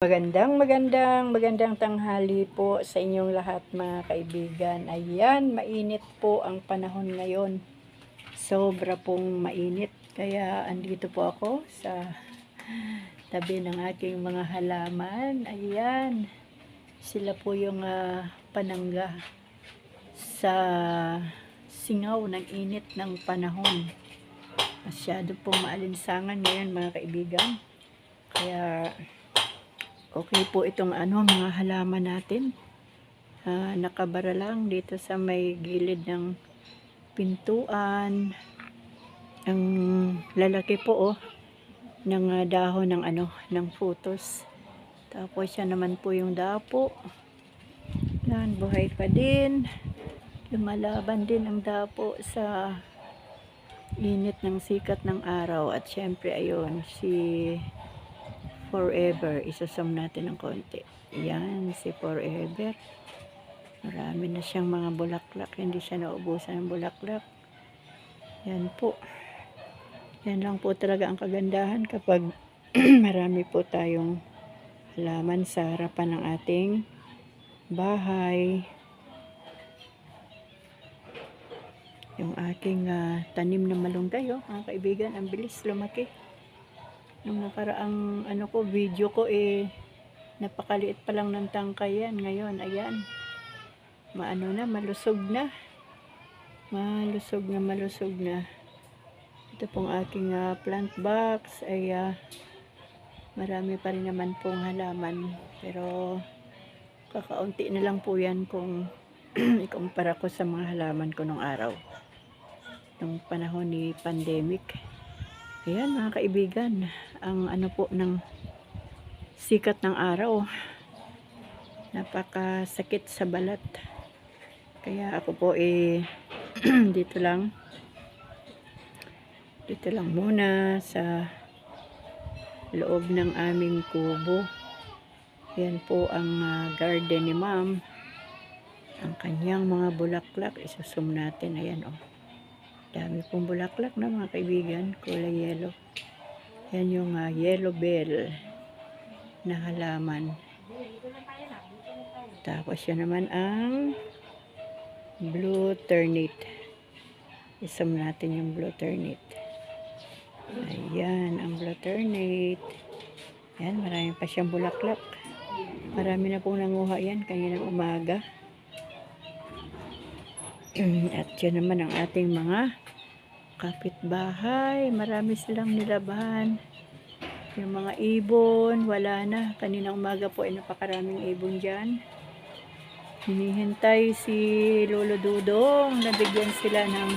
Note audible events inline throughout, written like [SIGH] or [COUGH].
Magandang, magandang, magandang tanghali po sa inyong lahat mga kaibigan. Ayan, mainit po ang panahon ngayon. Sobra pong mainit. Kaya andito po ako sa tabi ng aking mga halaman. Ayan, sila po yung ah, panangga sa singaw ng init ng panahon. Masyado pong maalinsangan ngayon mga kaibigan. Kaya Okay po itong ano, mga halaman natin. Ah, nakabara lang dito sa may gilid ng pintuan. Ang lalaki po oh, ng ah, dahon ng ano, ng photos. Tapos siya naman po yung dapo. Yan, buhay pa din. Lumalaban din ang dapo sa init ng sikat ng araw. At syempre, ayun, si forever. Isusum natin ng konti. Yan, si forever. Marami na siyang mga bulaklak. Hindi siya naubusan ng bulaklak. Yan po. Yan lang po talaga ang kagandahan kapag [CLEARS THROAT] marami po tayong halaman sa harapan ng ating bahay. Yung aking ah, tanim na malunggay, oh, mga kaibigan, ang bilis lumaki. Nung nakaraang ano ko, video ko eh, napakaliit pa lang ng tangkay yan. Ngayon, ayan, maano na, malusog na. Malusog na, malusog na. Ito pong aking ah, plant box ay ah, marami pa rin naman pong halaman. Pero kakaunti na lang po yan kung [CLEARS THROAT] ikumpara ko sa mga halaman ko nung araw. Nung panahon ni pandemic. Ayan mga kaibigan, ang ano po ng sikat ng araw. Napakasakit sa balat. Kaya ako po eh [CLEARS THROAT] dito lang. Dito lang muna sa loob ng aming kubo. Yan po ang ah, garden ni ma'am. Ang kanyang mga bulaklak, isusum natin. Ayan oh. Dami pong bulaklak na mga kaibigan, kulay yellow. Yan yung ah, yellow bell na halaman. Tapos yan naman ang blue ternate. Isam natin yung blue ternate. Ayan, ang blue ternate. Yan, marami pa siyang bulaklak. Marami na pong nanguha yan kaninang umaga. [CLEARS THROAT] At yan naman ang ating mga kapitbahay. Marami silang nilabahan. Yung mga ibon, wala na. Kaninang umaga po ay napakaraming ibon dyan. Hinihintay si Lolo Dudong. Nabigyan sila ng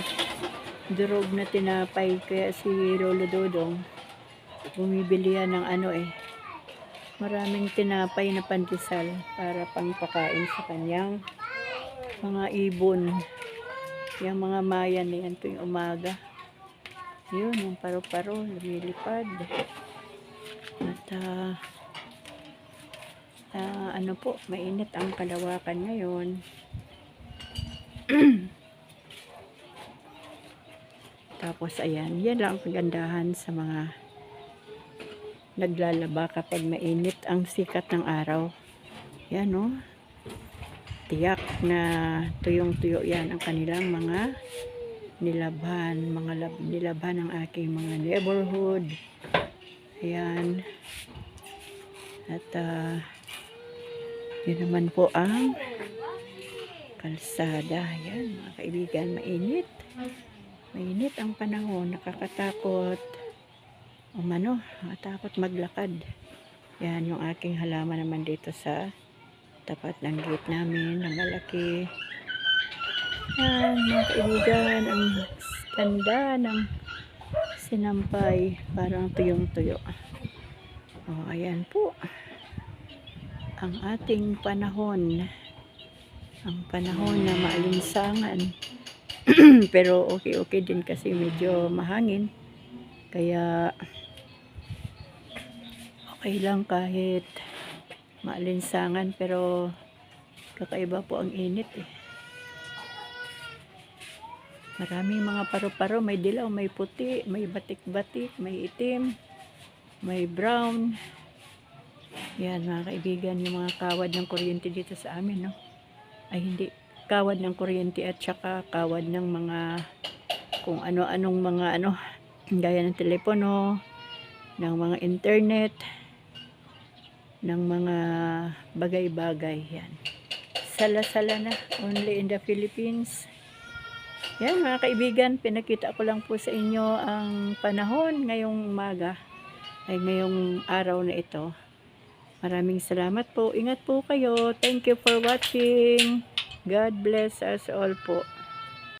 durog na tinapay. Kaya si Lolo Dudong bumibili yan ng ano eh. Maraming tinapay na pandesal para pangpakain sa kanyang mga ibon. Yung mga mayan na yan tuwing umaga. Yun, yung paro-paro, lumilipad. At ah, ah, ano po, mainit ang kalawakan ngayon. [CLEARS THROAT] Tapos ayan, yan lang ang kagandahan sa mga naglalaba kapag mainit ang sikat ng araw. Yan no. Tiyak na tuyong-tuyo yan ang kanilang mga nilabhan, mga lab, nilabhan ng aking mga neighborhood. Ayan. At ah, yun naman po ang kalsada. Ayan, mga kaibigan, mainit. Mainit ang panahon, nakakatakot. Umano, nakakatakot maglakad. Yan yung aking halaman naman dito sa tapat ng gate namin na malaki. Yan, mga kaibigan, ang ganda ng sinampay. Parang tuyong-tuyo. O, ayan po. Ang ating panahon. Ang panahon na maalinsangan. [CLEARS THROAT] Pero okay-okay din kasi medyo mahangin. Kaya okay lang kahit maalinsangan pero kakaiba po ang init eh. Maraming mga paro-paro, may dilaw, may puti, may batik-batik, may itim, may brown. Yan mga kaibigan, yung mga kawad ng kuryente dito sa amin, no? Ay hindi, kawad ng kuryente at saka kawad ng mga kung ano-anong mga ano, gaya ng telepono, ng mga internet, ng mga bagay-bagay. Yan. Sala-sala na, only in the Philippines. Yan mga kaibigan, pinakita ko lang po sa inyo ang panahon ngayong umaga ay ngayong araw na ito. Maraming salamat po. Ingat po kayo. Thank you for watching. God bless us all po.